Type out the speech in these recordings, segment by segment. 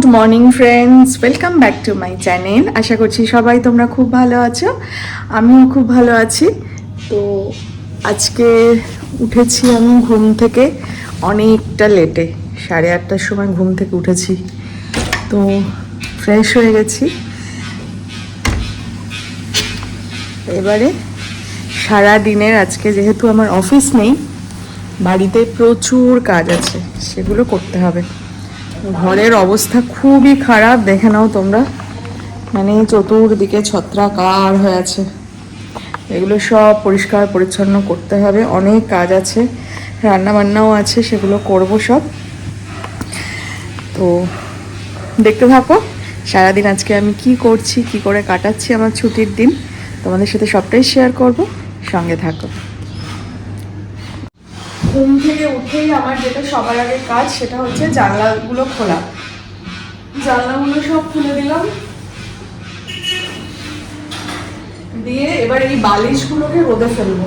Good morning friends welcome back to my channel আশা করছি সবাই তোমরা খুব ভালো আছো। আমিও খুব ভালো আছি। তো আজকে উঠেছি আমি ঘুম থেকে অনেকটা লেটে সাড়ে আটটার সময় ঘুম থেকে উঠেছি। তো ফ্রেশ হয়ে গেছি। এবারে সারা দিনের আজকে যেহেতু আমার অফিস নেই, বাড়িতে প্রচুর কাজ আছে, সেগুলো করতে হবে। ঘরের অবস্থা খুবই খারাপ। দেখে নাও তোমরা। মানে চতুর্দিকে ছত্রাকার হয়ে আছে। এগুলো সব পরিষ্কার পরিচ্ছন্ন করতে হবে। অনেক কাজ আছে রান্না বান্নাও আছে, সেগুলো করব সব। তো দেখতে থাকো, সারাদিন আজকে আমি কি করছি, কি করে কাটাচ্ছি আমার ছুটির দিন। তোমাদের সাথে সবটাই শেয়ার করব। সঙ্গে থাকো। ঘুম থেকে উঠেই আমার যেটা সবার আগে কাজ সেটা হচ্ছে জানলাগুলো খোলা। জানলাগুলো সব খুলে দিলাম। দিয়ে এবার এই বালিশগুলোকে রোদে ফেলব।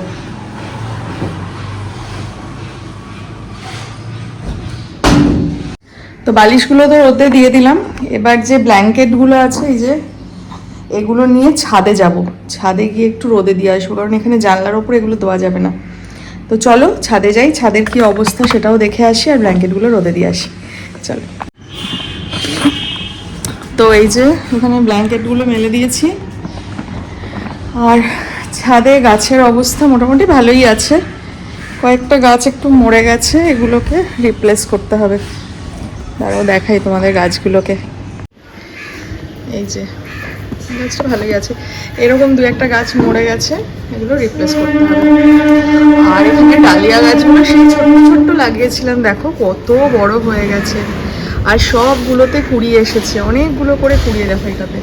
তো বালিশগুলো তো রোদে দিয়ে দিলাম। এবার যে ব্ল্যাঙ্কেটগুলো আছে এই যে, এগুলো নিয়ে ছাদে যাব। ছাদে গিয়ে একটু রোদে দিয়ে আসব। কারণ এখানে জানলার ওপর এগুলো দেওয়া যাবে না। তো চলো, ছাদে যাই, ছাদের কি অবস্থা সেটাও দেখে আসি আর ব্ল্যাঙ্কেটগুলো রোদে দিয়ে আসি। চলো। তো এই যে এখানে ব্ল্যাঙ্কেটগুলো মেলে দিয়েছি। আর ছাদে গাছের অবস্থা মোটামুটি ভালোই আছে। কয়েকটা গাছ একটু মরে গেছে, এগুলোকে রিপ্লেস করতে হবে। তারাও দেখাই তোমাদের গাছগুলোকে। এই যে গাছটা ভালোই আছে। এরকম দু একটা গাছ মরে গেছে, এগুলো রিপ্লেস করতে হবে। আর এখানে ডালিয়া গাছগুলো সেই ছোট্ট ছোট্ট লাগিয়েছিলাম, দেখো কত বড় হয়ে গেছে। আর সবগুলোতে কুড়িয়ে এসেছে, অনেকগুলো করে কুড়িয়ে দেখো এটাতে।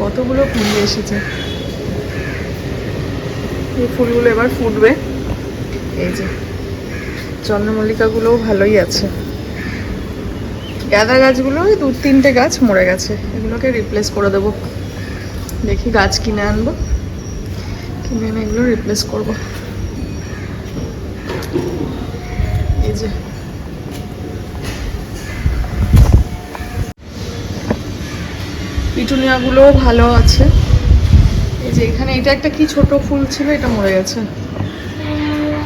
কতগুলো কুড়িয়ে এসেছে। এই ফুলগুলো এবার ফুটবে। এই যে, চন্দ্রমল্লিকাগুলোও ভালোই আছে। গাঁদা গাছগুলো দু তিনটে গাছ মরে গেছে, এগুলোকে রিপ্লেস করে দেবো। দেখি গাছ কিনে আনব। কিনে এনে এগুলো রিপ্লেস করব। এই যে। পিটুনিয়াগুলোও ভালো আছে। এই যে এখানে এটা একটা কি ছোট ফুল ছিল, এটা মরে গেছে।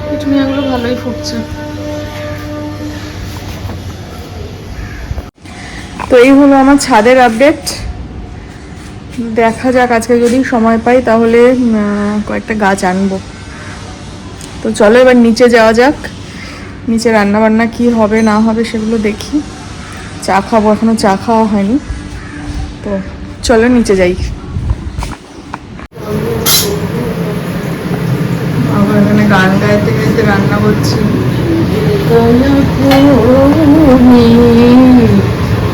পিটুনিয়াগুলো ভালোই ফুটছে। তো এই হলো আমার ছাদের আপডেট দেখা যাক, আজকে যদি সময় পাই তাহলে কয়েকটা গাছ আনব। তো চলো এবার নিচে যাওয়া যাক, নিচে রান্না বান্না কি হবে, না হবে সেগুলো দেখি। চা খাব, এখনও চা খাওয়া হয়নি। তো চলো নিচে যাই। আবার এখানে গান গাইতে গাইতে রান্না করছি।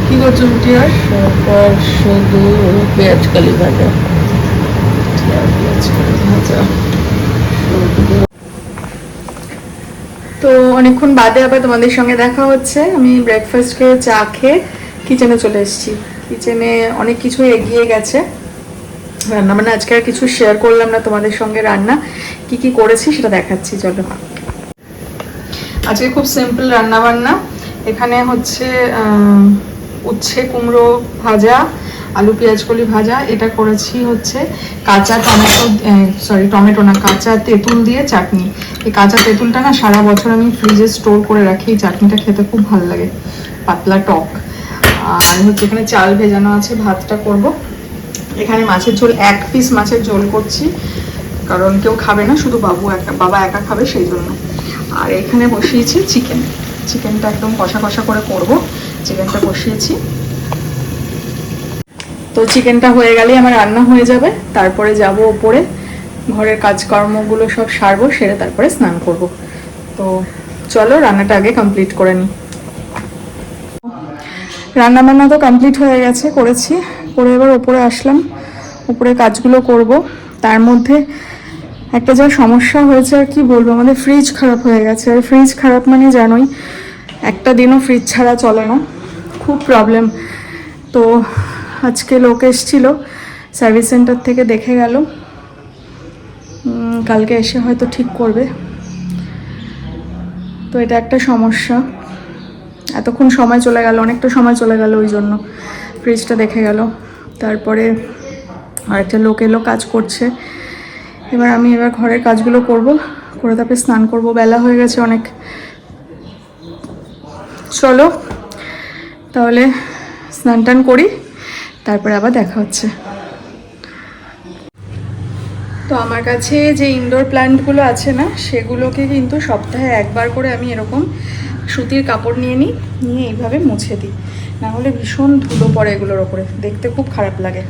কি করছ রুটি শুধু পেঁয়াজ কালি ভাজা তো অনেকক্ষণ বাদে আবার তোমাদের সঙ্গে দেখা হচ্ছে। আমি ব্রেকফাস্ট খেয়ে চা খেয়ে কিচেনে চলে এসেছি। কিচেনে অনেক কিছু এগিয়ে গেছে। রান্না মানে আজকে আর কিছু শেয়ার করলাম না তোমাদের সঙ্গে রান্না। কি কি করেছি সেটা দেখাচ্ছি, চলো। আজকে খুব সিম্পল রান্না বান্না এখানে হচ্ছে উচ্ছে, কুমড়ো ভাজা, আলু, পেঁয়াজ, কলি ভাজা, এটা করেছি হচ্ছে কাঁচা টমেটো সরি টমেটো না, কাঁচা তেঁতুল দিয়ে চাটনি। এই কাঁচা তেঁতুলটা না সারা বছর আমি ফ্রিজে স্টোর করে রাখি, এই চাটনিটা খেতে খুব ভালো লাগে, পাতলা টক। আর হচ্ছে এখানে চাল ভেজানো আছে, ভাতটা করব। এখানে মাছের ঝোল, এক পিস মাছের ঝোল করছি, কারণ কেউ খাবে না, শুধু বাবু একা, বাবা একা খাবে সেই জন্য। আর এখানে বসিয়েছি চিকেন। চিকেনটা একদম কষা কষা করে করব। চিকেনটা বসিয়েছি। তো চিকেনটা হয়ে গেলেই আমার রান্না হয়ে যাবে। তারপরে যাব ওপরে। ঘরের কাজকর্মগুলো সব সারবো, সেরে তারপরে স্নান করব। তো চলো, রান্নাটা আগে কমপ্লিট করে নিই রান্না বান্না তো কমপ্লিট হয়ে গেছে, করেছি। করে এবার ওপরে আসলাম। উপরে কাজগুলো করব। তার মধ্যে একটা যা সমস্যা হয়েছে, আর কি বলব, আমাদের ফ্রিজ খারাপ হয়ে গেছে। আর ফ্রিজ খারাপ মানে জানোই, একটা দিনও ফ্রিজ ছাড়া চলে না। খুব প্রবলেম তো আজকে লোক এসছিল সার্ভিস সেন্টার থেকে দেখে গেল। কালকে এসে হয়তো ঠিক করবে। তো এটা একটা সমস্যা। এতক্ষণ সময় চলে গেল, অনেকটা সময় চলে গেল ওই জন্য। ফ্রিজটা দেখে গেল। তারপরে আরেকটা লোক এলো, কাজ করছে। এবার আমি এবার ঘরের কাজগুলো করব। করে তারপরে স্নান করব। বেলা হয়ে গেছে অনেক। চলো তাহলে স্নান টান করি, তারপরে আবার দেখা হচ্ছে। তো আমার কাছে যে ইনডোর প্ল্যান্টগুলো আছে না, সেগুলোকে কিন্তু সপ্তাহে একবার করে আমি এরকম সুতির কাপড় নিয়ে নিই, নিয়ে এইভাবে মুছে দিই। না হলে ভীষণ ধুলো পড়ে এগুলোর ওপরে, দেখতে খুব খারাপ লাগে।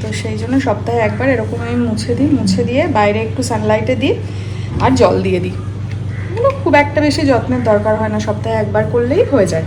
তো সেই জন্য সপ্তাহে একবার এরকম আমি মুছে দিই, মুছে দিয়ে বাইরে একটু সানলাইটে দিই আর জল দিয়ে দিই। এগুলো খুব একটা বেশি যত্নের দরকার হয় না, সপ্তাহে একবার করলেই হয়ে যায়।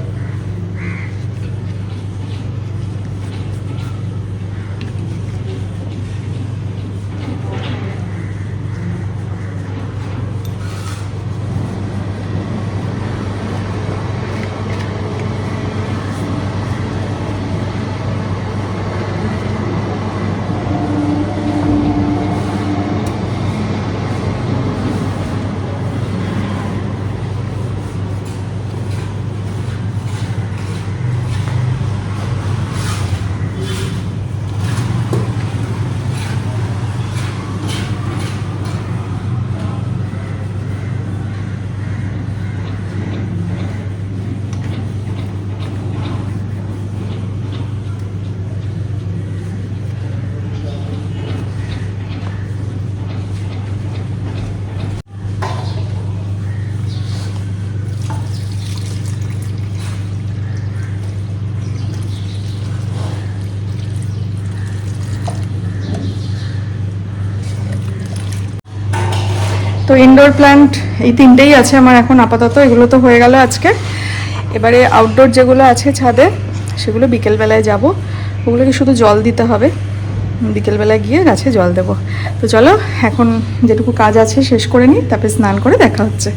তো ইনডোর প্ল্যান্ট এই তিনটেই আছে আমার এখন আপাতত, এগুলো তো হয়ে গেল আজকে। এবারে আউটডোর যেগুলো আছে ছাদে, সেগুলো বিকেলবেলায় যাব। ওগুলোকে শুধু জল দিতে হবে। বিকেলবেলায় গিয়ে গাছে জল দেব। তো চলো, এখন যেটুকু কাজ আছে শেষ করে নিই, তারপরে স্নান করে দেখা হচ্ছে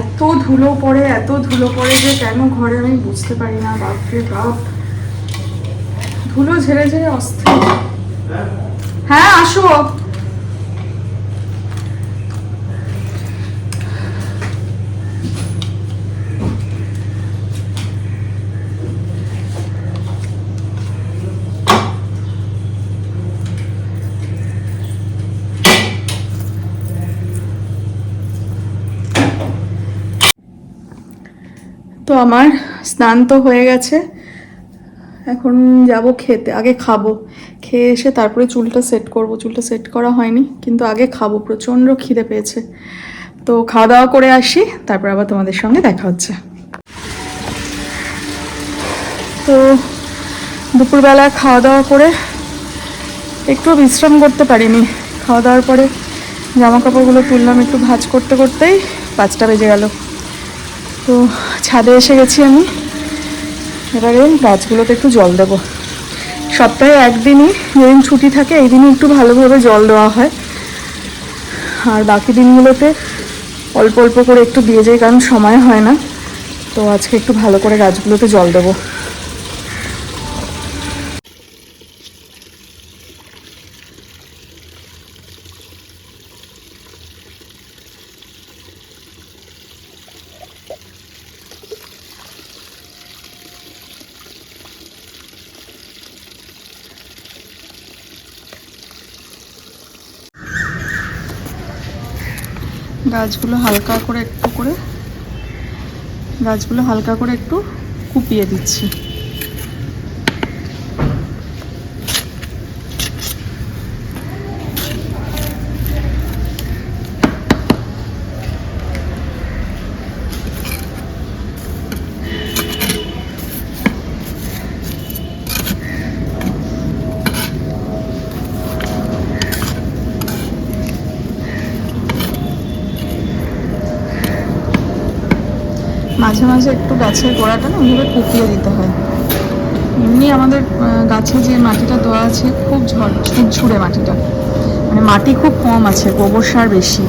এত ধুলো পড়ে, এত ধুলো পড়ে যে কেন ঘরে আমি বুঝতে পারি না, বাপরে বাপ। ধুলো ঝেড়ে ঝেড়ে অস্থির। হ্যাঁ আসো। আমার স্নান তো হয়ে গেছে। এখন যাব খেতে, আগে খাব। খেয়ে এসে তারপরে চুলটা সেট করব। চুলটা সেট করা হয়নি, কিন্তু আগে খাব। প্রচণ্ড খিদে পেয়েছে। তো খাওয়া দাওয়া করে আসি, তারপর আবার তোমাদের সঙ্গে দেখা হচ্ছে। তো দুপুরবেলা খাওয়া দাওয়া করে একটু বিশ্রাম করতে পারিনি। খাওয়া দাওয়ার পরে জামা কাপড়গুলো তুললাম একটু ভাজ করতে করতেই পাঁচটা বেজে গেল। তো ছাদে এসে গেছি আমি। এবারে গাছগুলোতে একটু জল দেব। সপ্তাহে একদিনই, যেদিন ছুটি থাকে এই দিনই একটু ভালোভাবে জল দেওয়া হয়। আর বাকি দিনগুলোতে অল্প অল্প করে একটু দিয়ে যাই, কারণ সময় হয় না। তো আজকে একটু ভালো করে গাছগুলোতে জল দেবো। গাছগুলো হালকা করে একটু করে গাছগুলো হালকা করে একটু কুপিয়ে দিচ্ছি। মাঝে মাঝে একটু গাছের গোড়াটা না ওইভাবে কুপিয়ে দিতে হয়। এমনি আমাদের গাছে যে মাটিটা দেওয়া আছে খুব ঝড় ঝুড়ে মাটিটা। মানে মাটি খুব কম আছে, গোবর সার বেশি।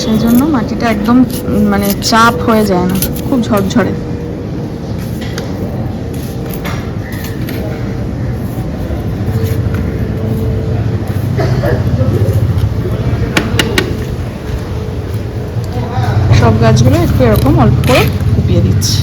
সেই জন্য মাটিটা একদম মানে চাপ হয়ে যায় না, খুব ঝরঝরে সব গাছগুলো একটু এরকম অল্প করে কুপিয়ে দিচ্ছি।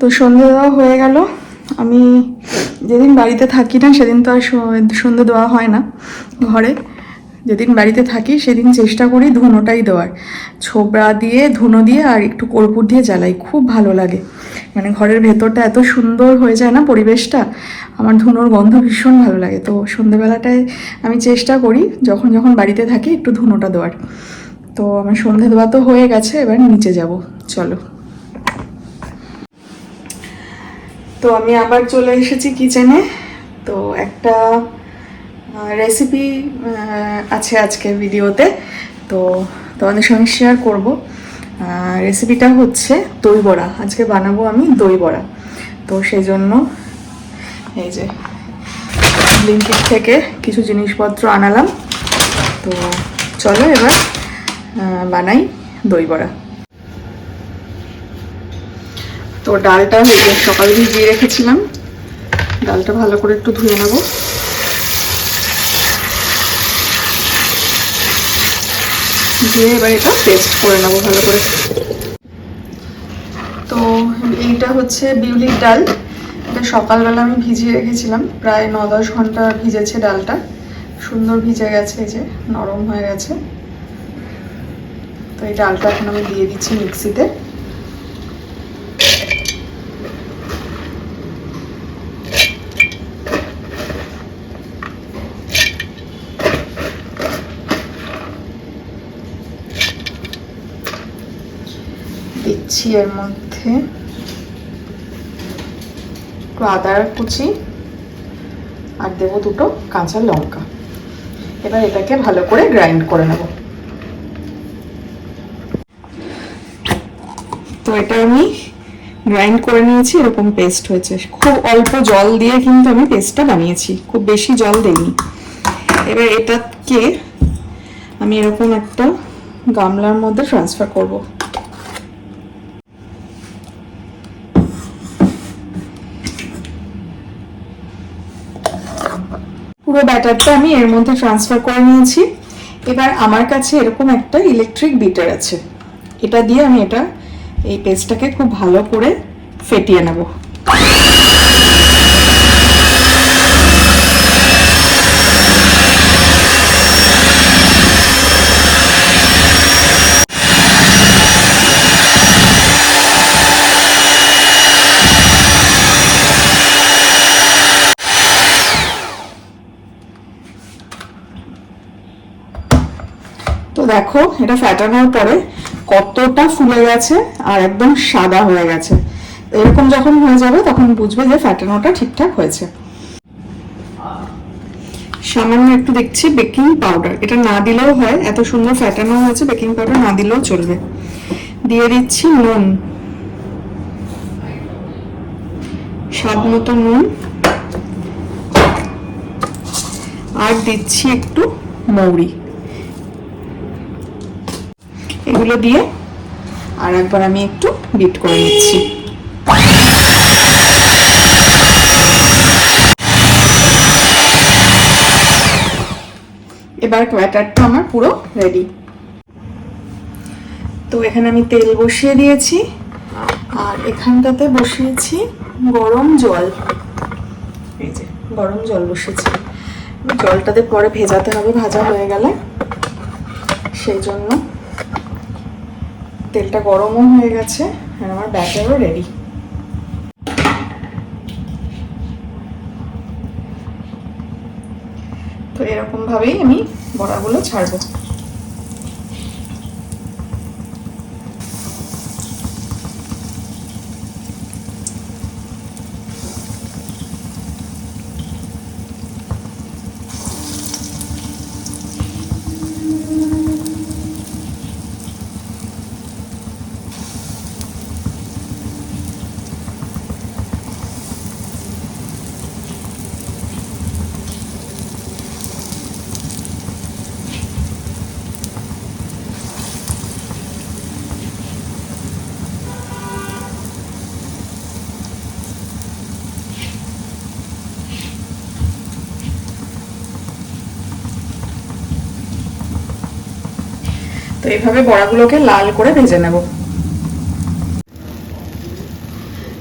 তো সন্ধে দেওয়া হয়ে গেল। আমি যেদিন বাড়িতে থাকি না, সেদিন তো আর সন্ধে দেওয়া হয় না। ঘরে। যেদিন বাড়িতে থাকি, সেদিন চেষ্টা করি ধুনোটাই দেওয়ার। ছোবড়া দিয়ে, ধুনো দিয়ে আর একটু কর্পূর দিয়ে জ্বালাই। খুব ভালো লাগে। মানে ঘরের ভেতরটা এত সুন্দর হয়ে যায় না পরিবেশটা? আমার ধুনোর গন্ধ ভীষণ ভালো লাগে। তো সন্ধেবেলাটায় আমি চেষ্টা করি যখন যখন বাড়িতে থাকি একটু ধুনোটা দেওয়ার। তো আমার সন্ধে দেওয়া তো হয়ে গেছে, এবার নিচে যাব। চলো। তো আমি আবার চলে এসেছি কিচেনে। তো একটা রেসিপি আছে আজকে ভিডিওতে। তো তোমাদের সঙ্গে শেয়ার করব। রেসিপিটা হচ্ছে দই বড়া। আজকে বানাবো আমি দই বড়া। তো সেই জন্য এই যে ব্লিঙ্কিট থেকে কিছু জিনিসপত্র আনালাম। তো চলো এবার বানাই দই বড়া। তো ডালটা সকালে ভিজিয়ে রেখেছিলাম। ডালটা ভালো করে একটু ধুয়ে নেব। দিয়ে এবার এটা পেস্ট করে নেব ভালো করে। তো এইটা হচ্ছে বিউলির ডাল। এটা সকালবেলা আমি ভিজিয়ে রেখেছিলাম। প্রায় ন দশ ঘণ্টা ভিজেছে ডালটা। সুন্দর ভিজে গেছে, এই যে নরম হয়ে গেছে। তো এই ডালটা এখন আমি দিয়ে দিচ্ছি মিক্সিতে। দিচ্ছি এর মধ্যে। একটু আদার কুচি, আর দেবো দুটো কাঁচা লঙ্কা। এবার এটাকে ভালো করে গ্রাইন্ড করে নেব। তো এটা আমি গ্রাইন্ড করে নিয়েছি, এরকম পেস্ট হয়েছে। খুব অল্প জল দিয়ে কিন্তু আমি পেস্টটা বানিয়েছি, খুব বেশি জল দেইনি। এবার এটাকে আমি এরকম একটা গামলার মধ্যে ট্রান্সফার করব। ব্যাটারটা আমি এর মধ্যে ট্রান্সফার করে নিয়েছি। এবার আমার কাছে এরকম একটা ইলেকট্রিক বিটার আছে। এটা দিয়ে আমি এটা, এই পেস্টটাকে খুব ভালো করে ফেটিয়ে নেব। দেখো, এটা ফ্যাটানোর পরে কতটা ফুলে গেছে আর একদম সাদা হয়ে গেছে। এরকম যখন হয়ে যাবে, তখন বুঝবে যে ফ্যাটানোটা ঠিকঠাক হয়েছে। সামান্য একটু দেখছি, বেকিং পাউডার। এটা না দিলেও হয়, এত সুন্দর ফ্যাটানো হয়েছে, বেকিং পাউডার না দিলেও চলবে। দিয়ে দিচ্ছি নুন। স্বাদ মতো নুন। আর দিচ্ছি একটু মৌরি। এগুলো দিয়ে আর একবার আমি একটু বিট করে নিচ্ছি। এবার ব্যাটারটা আমার পুরো রেডি তো এখানে আমি তেল বসিয়ে দিয়েছি আর এখানটাতে বসিয়েছি গরম জল। এই যে, গরম জল বসেছি জলটাতে পরে ভেজাতে হবে, ভাজা হয়ে গেলে। সেই জন্য তেলটা গরমও হয়ে গেছে আর আমার ব্যাটারও রেডি তো এরকমভাবেই আমি বড়াগুলো ছাড়বো। তো এইভাবে বড়াগুলোকে লাল করে ভেজে নেব।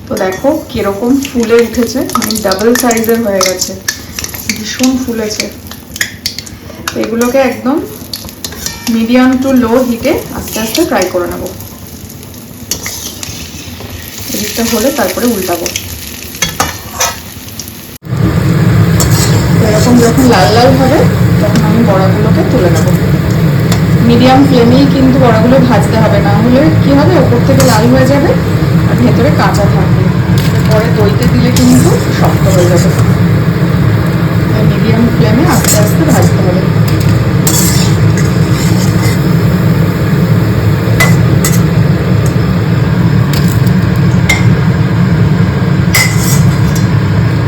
তো দেখো কীরকম ফুলে উঠেছে মানে ডাবল সাইজের হয়ে গেছে, ভীষণ ফুলেছে। এগুলোকে একদম মিডিয়াম টু লো হিটে আস্তে আস্তে ফ্রাই করে নেব। এদিকটা হলে তারপরে উল্টাবো। এরকম যখন লাল লাল হবে, তখন আমি বড়াগুলোকে তুলে নেব। মিডিয়াম ফ্লেমেই কিন্তু বড়াগুলো ভাজতে হবে। না হলে কি হবে? ওপর থেকে লাল হয়ে যাবে আর ভেতরে কাঁচা থাকবে। পরে দইতে দিলে কিন্তু শক্ত হয়ে যাবে। মিডিয়াম ফ্লেমে আস্তে আস্তে ভাজতে হবে।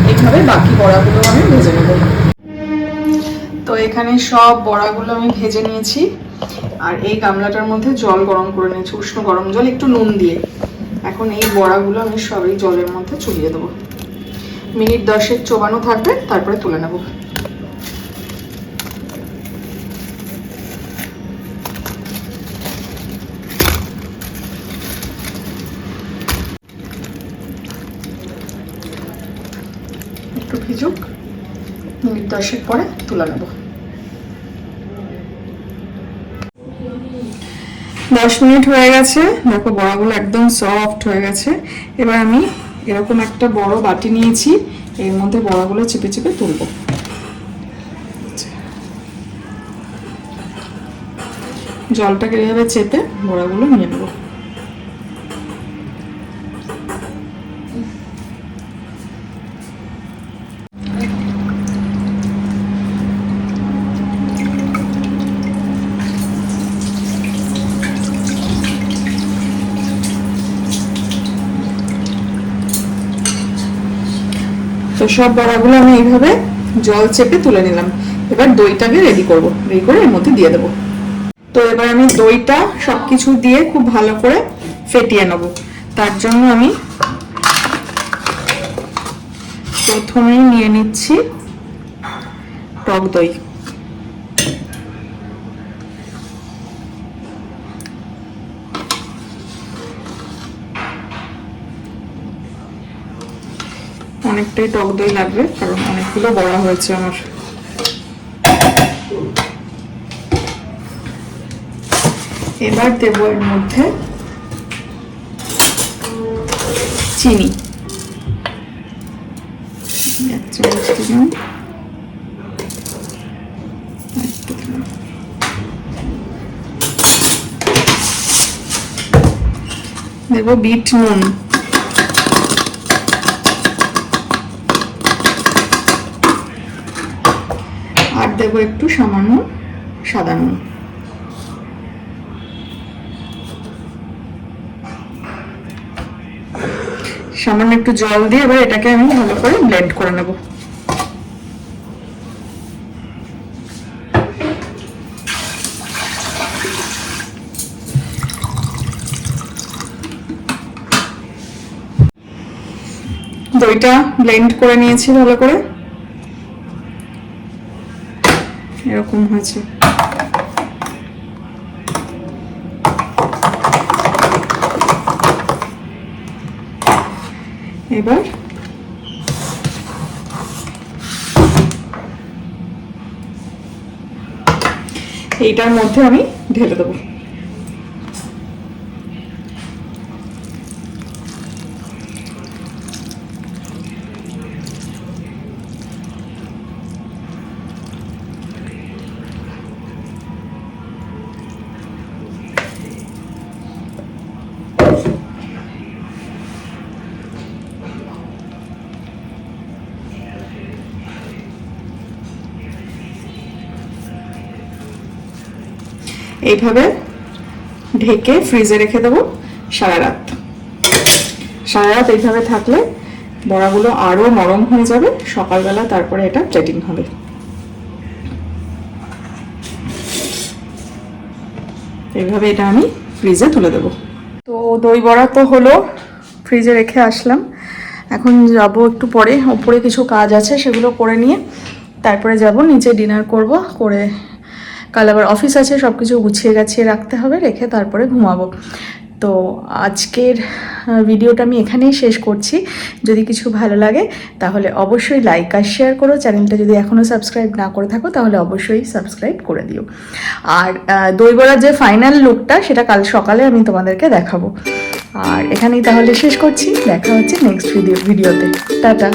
এইভাবে বাকি বড়াগুলো আমি ভেজে নেব। তো এখানে সব বড়াগুলো আমি ভেজে নিয়েছি। আর এই গামলাটার মধ্যে জল গরম করে নিয়েছি, উষ্ণ গরম জল, একটু নুন দিয়ে। এখন এই বড়াগুলো আমি সবই জলের মধ্যে চুলিয়ে দেবো। মিনিট দশেক চোবানো থাকবে, তারপরে তুলে নেব। একটু ভিজুক, মিনিট দশেক পরে তুলে নেব। দশ মিনিট হয়ে গেছে। দেখো বড়াগুলো একদম সফট হয়ে গেছে। এবার আমি এরকম একটা বড় বাটি নিয়েছি। এর মধ্যে বড়াগুলো চেপে চেপে তুলব। জলটাকে এভাবে চেপে বড়াগুলো নিয়ে নেব। তো সব বড়াগুলো আমি এইভাবে জল চেপে তুলে নিলাম। এবার দইটাকে রেডি করব। রেডি করে এর মধ্যে দিয়ে দেবো। তো এবার আমি দইটা সব কিছু দিয়ে খুব ভালো করে ফেটিয়ে নেব। তার জন্য আমি প্রথমেই নিয়ে নিচ্ছি টক দই। অনেকটাই টক দই লাগবে, কারণ অনেকগুলো বড়া হয়েছে আমার। এবার দেবো এর মধ্যে চিনি। আরেকটু দেবো বিট নুন। দেবো একটু সামান্য সাদা নুন। সামান্য একটু জল দিয়ে এবার এটাকে আমি ভালো করে ব্লেন্ড করে নেব। দইটা ব্লেন্ড করে নিয়েছি ভালো করে। এরকম হয়েছে। এবার এইটার মধ্যে আমি ঢেলে দেবো। এইভাবে ঢেকে ফ্রিজে রেখে দেবো সারা রাত। সারা রাত এইভাবে থাকলে বড়াগুলো আরও নরম হয়ে যাবে, সকালবেলা তারপরে এটা প্লেটিং হবে। এইভাবে এটা আমি ফ্রিজে তুলে দেবো। তো দই বড়া তো হলো ফ্রিজে রেখে আসলাম। এখন যাব একটু পরে, ওপরে কিছু কাজ আছে সেগুলো করে নিয়ে, তারপরে যাব, নিচে ডিনার করব, করে কাল আবার অফিস আছে সব কিছু গুছিয়ে গাছিয়ে রাখতে হবে, রেখে তারপরে ঘুমাবো। তো আজকের ভিডিওটা আমি এখানেই শেষ করছি। যদি কিছু ভালো লাগে, তাহলে অবশ্যই লাইক আর শেয়ার করো। চ্যানেলটা যদি এখনও সাবস্ক্রাইব না করে থাকো, তাহলে অবশ্যই সাবস্ক্রাইব করে দিও। আর দইবড়ার যে ফাইনাল লুকটা সেটা কাল সকালে আমি তোমাদেরকে দেখাবো। আর এখানেই তাহলে শেষ করছি। দেখা হচ্ছে নেক্সট ভিডিও ভিডিওতে টাটা।